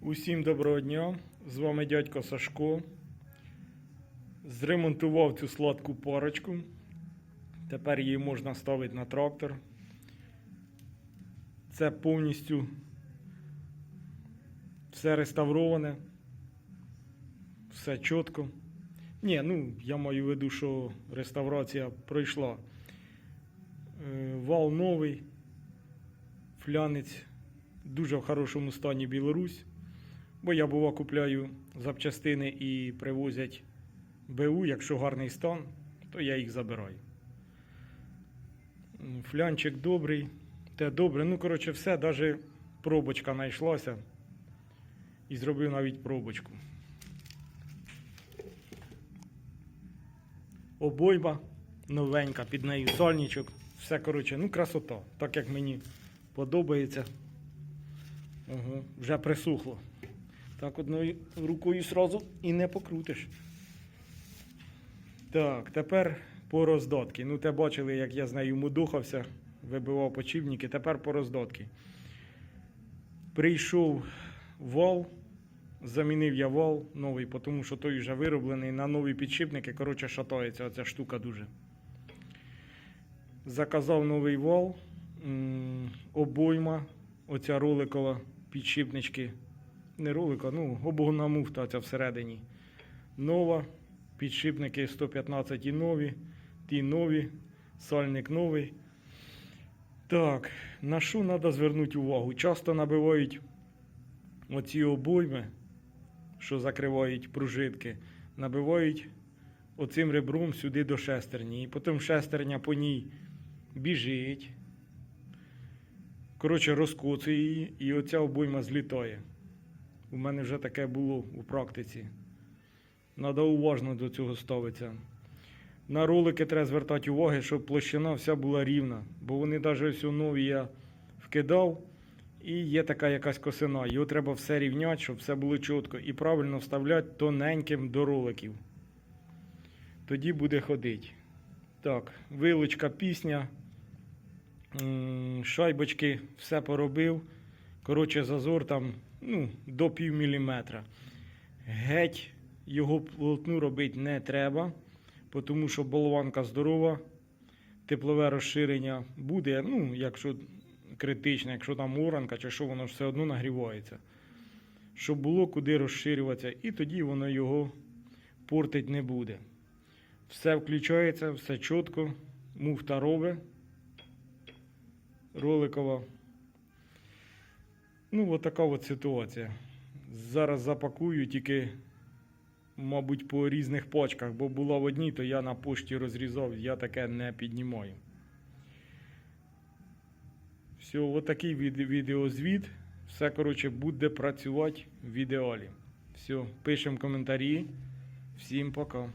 Усім доброго дня! З вами дядько Сашко. Зремонтував цю сладку парочку. Тепер її можна ставити на трактор. Це повністю все реставроване. Все чітко. Ні, ну я маю в виду, що реставрація пройшла. Е, Вал новий, флянець дуже в хорошому стані Білорусь. Бо я бува купляю запчастини і привозять БУ, якщо гарний стан, то я їх забираю. Флянчик добрий, те добре. Ну, коротше, все, навіть пробочка знайшлася. І зробив навіть пробочку. Обойма новенька, під нею сальничок. Все, коротше, ну красота. Так як мені подобається. Ого, вже присухло. Так одною рукою сразу і не покрутиш. Так, тепер по роздатки. Ну, те бачили, як я з нею мудухався, вибивав почівники. Тепер по роздатки. Прийшов вал, замінив я вал новий, тому що той вже вироблений на нові підшипники. Коротше, шатається оця штука дуже. Заказав новий вал, м, обойма, оця роликова підшипнички. Не ролика, ну, обогна муфта ця всередині. Нова, підшипники 115 і нові, ті нові, сальник новий. Так, на що треба звернути увагу? Часто набивають оці обойми, що закривають пружитки, набивають оцим ребром сюди до шестерні. І потім шестерня по ній біжить. Коротше, розкоцує її, і оця обойма злітає. У мене вже таке було у практиці. Треба уважно до цього ставитися. На ролики треба звертати увагу, щоб площина вся була рівна. Бо вони навіть нові я вкидав, і є така якась косина. Його треба все рівняти, щоб все було чітко. І правильно вставляти тоненьким до роликів. Тоді буде ходити. Так, вилочка, пісня, шайбочки, все поробив. Коротше, зазор там ну, до пів міліметра. Геть його плотну робити не треба, тому що болванка здорова, теплове розширення буде, ну, якщо критичне, якщо там оранка чи що, воно все одно нагрівається. Щоб було куди розширюватися, і тоді воно його портить не буде. Все включається, все чітко, муфта робить, роликова. Ну, от така от ситуація. Зараз запакую тільки, мабуть, по різних пачках, бо була в одній, то я на пошті розрізав, я таке не піднімаю. Все, отакий від, відеозвіт. Все, коротше, буде працювати в ідеалі. Все, пишемо коментарі. Всім пока.